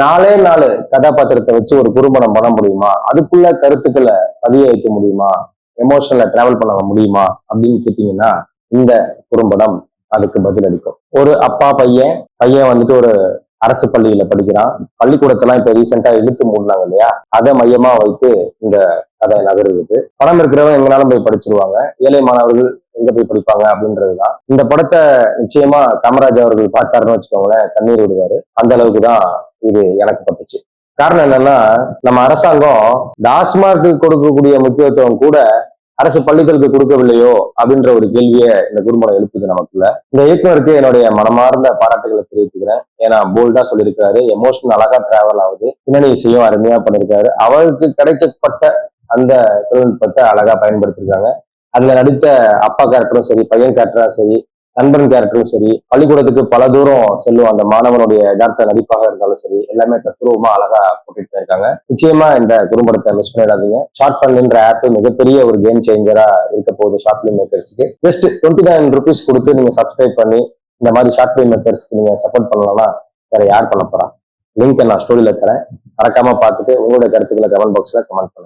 நாலே நாலு கதாபாத்திரத்தை வச்சு ஒரு குறும்படம் பண்ண முடியுமா? அதுக்குள்ள கருத்துக்களை பதிய வைக்க முடியுமா? எமோஷனில் டிராவல் பண்ண முடியுமா? அப்படின்னு கேட்டீங்கன்னா இந்த குறும்படம் அதுக்கு பதில் அளிக்கும். ஒரு அப்பா பையன் பையன் வந்துட்டு ஒரு அரசு பள்ளியில படிக்கிறான். பள்ளிக்கூடத்தெல்லாம் இப்ப ரீசெண்டா இழுத்து மூடினாங்க இல்லையா? அதை மையமா வைத்து இந்த கதை நகருது பணம் இருக்கிறவங்க எங்கனாலும் போய் படிச்சிருவாங்க. ஏழை மாணவர்கள் எங்க போய் படிப்பாங்க அப்படின்றதுதான். இந்த படத்தை நிச்சயமா காமராஜ் அவர்கள் பார்த்தாருன்னு வச்சுக்கோங்களேன் கண்ணீர் விடுவாரு. அந்த அளவுக்கு தான் இது எனக்கு பட்டுச்சு. காரணம் என்னன்னா நம்ம அரசாங்கம் டாஸ்மார்க்கு கொடுக்கக்கூடிய முக்கியத்துவம் கூட அரசு பள்ளிகளுக்கு கொடுக்கவில்லையோ அப்படின்ற ஒரு கேள்வியை இந்த குறும்படம் எழுப்புது நமக்குள்ள. இந்த இயக்குனருக்கு என்னுடைய மனமார்ந்த பாராட்டுகளை தெரிவித்துக்கிறேன். ஏன்னா போல்டா சொல்லியிருக்காரு எமோஷனல் அழகா டிராவல் ஆகுது. பின்னணி இசையும் அருமையா பண்ணியிருக்காரு. அவருக்கு கிடைக்கப்பட்ட அந்த தொழில்நுட்பத்தை அழகா பயன்படுத்திருக்காங்க. அதுல நடித்த அப்பா கேரக்டரும் சரி பையன் கேரக்டரும் சரி நண்பன் கேரக்டரும் சரி பள்ளிக்கூடத்துக்கு பல தூரம் செல்லும் அந்த மாணவனுடைய யதார்த்த நடிப்பாக இருந்தாலும் சரி எல்லாமே தத்ரூபமா அழகா போட்டுட்டு இருக்காங்க நிச்சயமா இந்த குறும்படத்தை மிஸ் பண்ணிடாதீங்க. ஷார்ட் ஃபண்ட்ன்ற ஆப் மிகப்பெரிய ஒரு கேம் சேஞ்சரா இருக்க போகுது ஷார்ட் ஃபிலிம் மேக்கர்ஸ்க்கு ஜஸ்ட் டுவெண்ட்டி நைன் ருபீஸ் கொடுத்து நீங்க சப்ஸ்கிரைப் பண்ணி இந்த மாதிரி ஷார்ட் ஃபிலிம் மேக்கர்ஸ்க்கு நீங்க சப்போர்ட் பண்ணலாம்னா வேற யார் பண்ண போறா? லிங்க் நான் ஸ்டோரியில தரேன். மறக்காம பார்த்துட்டு உங்களுடைய கருத்துக்களை கமெண்ட் பாக்ஸ்ல கமெண்ட் பண்ணுங்க.